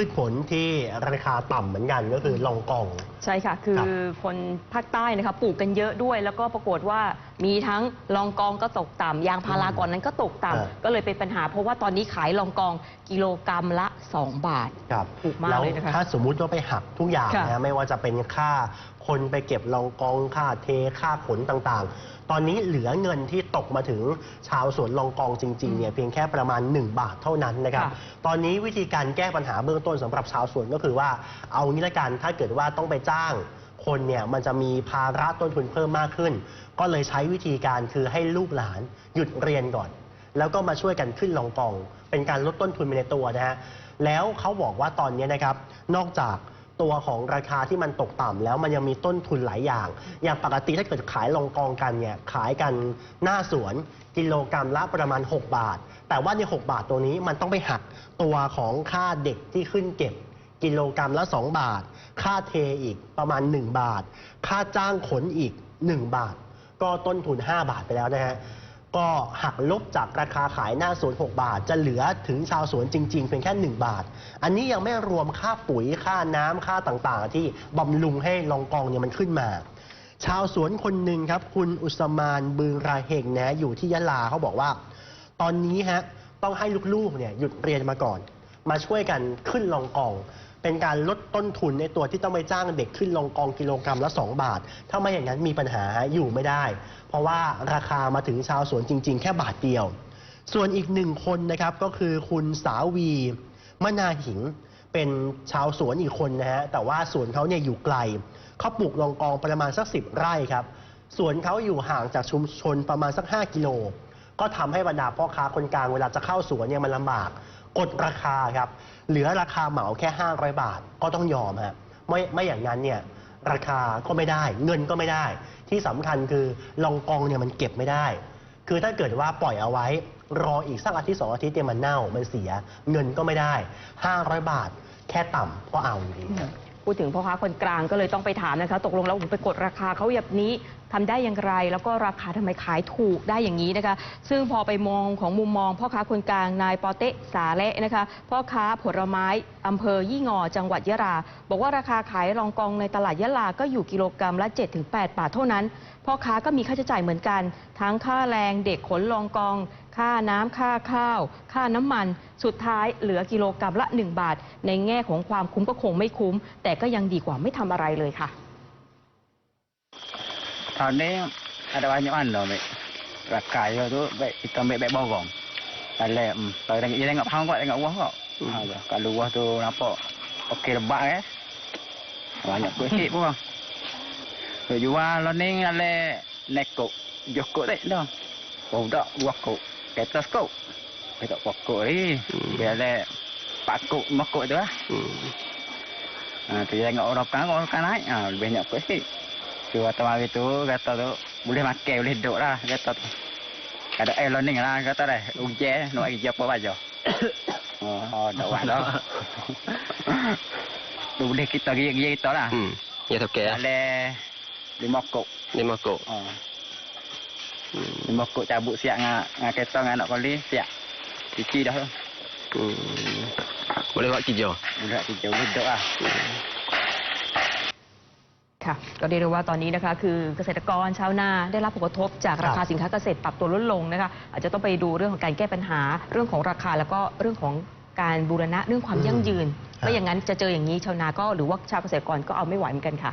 พืชผลที่ราคาต่ำเหมือนกันก็คือลองกอง ใช่ค่ะ คือครับคนภาคใต้นะคะปลูกกันเยอะด้วย แล้วก็ปรากฏว่า มีทั้งลองกองก็ตกต่ำยางพาราก่อนนั้นก็ตกต่ำอ่าก็เลยเป็นปัญหา เพราะว่าตอนนี้ขายลองกองกิโลกรรัมละ 2 บาทครับถูกมากแล้วเลยนะคะ ถ้าสมมุติว่าไปหักทุกอย่างค่ะนะฮะไม่ว่าจะเป็นค่าคนไปเก็บลองกองค่าเทค่าขนต่างๆ ตอนนี้เหลือเงินที่ตกมาถึงชาวสวนลองกองจริงๆเนี่ยเพียงแค่ประมาณ 1 บาทเท่านั้นนะครับ ค่ะ ตอนนี้วิธีการแก้ปัญหาเบื้องต้นสำหรับชาวสวนก็คือว่าเอางี้ละกันถ้าเกิดว่าต้องไปจ้าง คนเนี่ยมันจะมีภาระต้นทุนเพิ่มมากขึ้น ก็เลยใช้วิธีการคือให้ลูกหลานหยุดเรียนก่อน แล้วก็มาช่วยกันขึ้นลองกอง เป็นการลดต้นทุนไปในตัวนะฮะแล้วเขาบอกว่าตอนนี้นะครับ นอกจากตัวของราคาที่มันตกต่ำแล้วมันยังมีต้นทุนหลายอย่าง อย่างปกติถ้าเกิดขายลองกองกันเนี่ยขายกันหน้าสวนกิโลกรรัมละประมาณ 6 บาท แต่ว่าใน 6 บาทตัวนี้มันต้องไปหักตัวของค่าเด็กที่ขึ้นเก็บ กิโลกรรัมละ 2 บาท ค่าเทอีกประมาณ 1 บาท ค่าจ้างขนอีก 1 บาท ก็ต้นทุน 5 บาทไปแล้วนะฮะ ก็หักลบจากราคาขายหน้าสวน 6 บาท จะเหลือถึงชาวสวนจริง ๆ เพียงแค่ 1 บาท อันนี้ยังไม่รวมค่าปุ๋ยค่าน้ำค่าต่างๆ ที่บำรุงให้ลองกองเนี่ยมันขึ้นมาชาวสวนคนหนึ่งครับ คุณอุสมานบือราเฮงนะอยู่ที่ยะลาเขาบอกว่า ตอนนี้ฮะต้องให้ลูกๆเนี่ยหยุดเรียนมาก่อน มาช่วยกันขึ้นลองกอง เป็นการลดต้นทุนในตัวที่ต้องไปจ้างเด็กขึ้นลงกองกิโลกรัมละ 2 บาท ถ้าไม่อย่างนั้นมีปัญหาอยู่ไม่ได้ เพราะว่าราคามาถึงชาวสวนจริง ๆ แค่บาทเดียว ส่วนอีกหนึ่งคนนะครับก็คือคุณสาวีมนาหิงเป็นชาวสวนอีกคนนะฮะแต่ว่าสวนเขาเนี่ยอยู่ไกลเขาปลูกลองกองประมาณสักสิบไร่ครับสวนเขาอยู่ห่างจากชุมชนประมาณสัก 5 กิโล ก็ทำให้บรรดาพ่อค้าคนกลางเวลาจะเข้าสวนเนี่ยมันลำบาก กดราคาครับ เหลือราคาเหมาแค่ 500 บาทก็ต้องยอมฮะไม่ไม่อย่างนั้นเนี่ยราคาก็ไม่ได้ เงินก็ไม่ได้ ที่สำคัญคือลองกองเนี่ยมันเก็บไม่ได้ คือถ้าเกิดว่าปล่อยเอาไว้ รออีกสักอาทิตย์สองอาทิตย์เนี่ยมันเน่ามันเสีย เงินก็ไม่ได้ 500 บาท แค่ต่ำก็เอาอยู่ดีครับ พูดถึงพ่อค้าคนกลางก็เลยต้องไปถามนะคะ ตกลงแล้วผมไปกดราคาเขาแบบนี้ทำได้อย่างไร แล้วก็ราคาทำไมขายถูกได้อย่างนี้นะคะ ซึ่งพอไปมองของมุมมอง พ่อค้าคนกลางนายปอเตะสาเละนะคะ พ่อค้าผลไม้อำเภอยี่งอ จังหวัดยะลาบอกว่าราคาขายรองกองในตลาดยะลาก็อยู่กิโลกรรัมละ 7-8 บาทเท่านั้น พ่อค้าก็มีค่าใช้จ่ายเหมือนกัน ทั้งค่าแรงเด็กขนรองกอง ค่าน้ำค่าข้าว ค่าน้ำมัน สุดท้ายเหลือกิโลกรรัมละ 1 บาท ในแง่ของความคุ้มก็คงไม่คุ้ม แต่ก็ยังดีกว่าไม่ทำอะไรเลยค่ะ Tahun ni ada banyak mana mek. Rakai dia tu baik kita ambil baik borong. Kalau hmm, kalau tengok dia tengok hang kau tengok buah kau. Hmm. Ha tu. Kalau buah tu nampak okey lebat eh. Banyak kuih sikit pun. Tu jual lo ni ale nekok jokok dek dah. Oh dak buah kok. Kok. Kereta pokok ni. Hmm. Biar le pakuk makuk tu lah. Ha, tu dia tengok orang kan orang kan naik. Ha, lebih banyak kuih sikit. Tu kata mari tu kata tu boleh makan boleh duduk lah kata tu. Ada air learning lah kata dah. Ujian nak pergi apa baca. oh, oh dak buat dah. tu boleh kita gigi kita lah. Hmm. Ya tu ke. Ada lima kok. Lima kok. Ha. Hmm. Lima kok cabut siap dengan dengan kereta dengan anak kali siap. Cuci dah tu. Hmm. Boleh buat kerja. Boleh nak kerja boleh duduk lah. ค่ะก็เรียกได้ว่าตอนนี้นะคะคือเกษตรกรชาวนาได้รับผลกระทบจากราคาสินค้าเกษตรปรับตัวลดลงนะคะอาจจะต้องไปดูเรื่องของการแก้ปัญหา เรื่องของราคาแล้วก็เรื่องของการบูรณะเรื่องความยั่งยืนครับไม่อย่างนั้นจะเจออย่างนี้ชาวนาก็หรือว่าชาวเกษตรกรก็เอาไม่ไหวเหมือนกันค่ะ